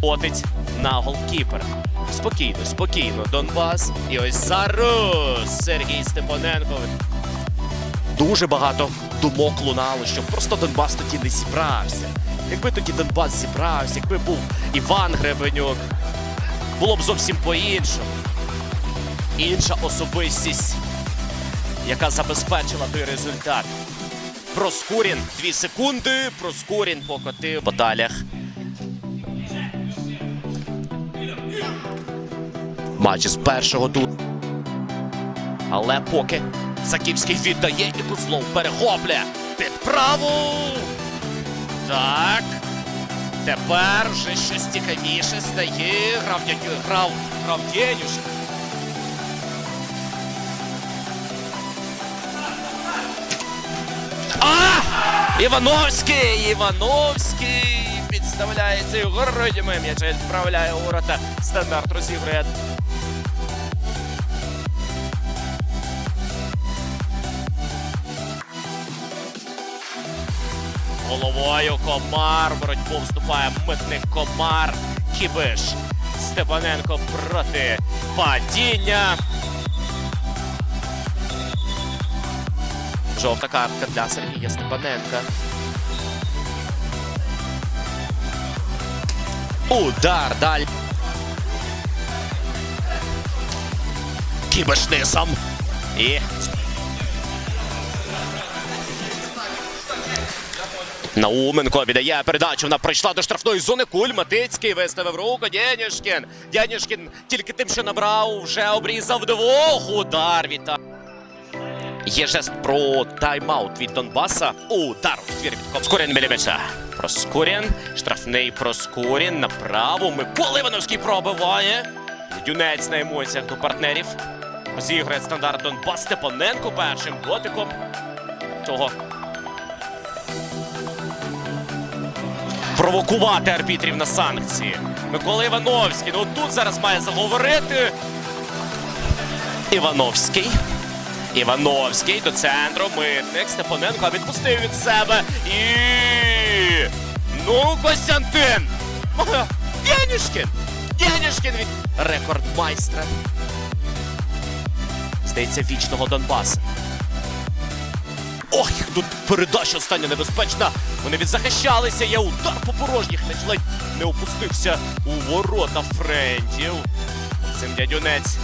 Потить на голкіпера. Спокійно, спокійно. Донбас. І ось зараз Сергій Степаненко. Дуже багато думок лунало, що просто Донбас тоді не зібрався. Якби тоді Донбас зібрався, якби був Іван Гребенюк, було б зовсім по-іншому. Інша особистість, яка забезпечила той результат. Проскурін дві секунди. Проскурін покотив по далях. Матч з першого туру. Але поки Заківський віддає і Кузлов перехоплює під праву. Так. Тепер вже щось цікавіше стає. Грав, грав, грав Денюшка. А! Івановський! Івановський підставляється і городями. М'яч відправляє у ворота. Стандарт розігрує. Головою комар. Боротьбу вступає митник комар. Кібиш. Степаненко проти падіння. Жовта картка для Сергія Степаненка. Удар далі. Кібиш низом. І Науменко віддає передачу. Вона пройшла до штрафної зони. Куль Матицький виставив руку. Дєнішкін. Дєнішкін тільки тим, що набрав, вже обрізав двох. Удар віта. Є жест про тайм-аут від Донбаса. Удар у твір від Проскурін біля м'яча. Проскурін. Штрафний Проскурін. Направо. Микола Івановський пробиває. Юнець на емоціях до партнерів. Зіграє стандарт Донбас. Степаненко першим дотиком. Цього провокувати арбітрів на санкції. Микола Івановський. Ну тут зараз має заговорити. Івановський. Івановський до центру. Митник. Степаненко відпустив від себе. І. Ну, Костянтин! Дєнішкін! Дєнішкін від рекордмайстра. Здається, вічного Донбаса. Ох, тут передача остання небезпечна. Вони відзахищалися. Є удар по порожніх. Ледь не опустився у ворота френдів. Цим дядюнець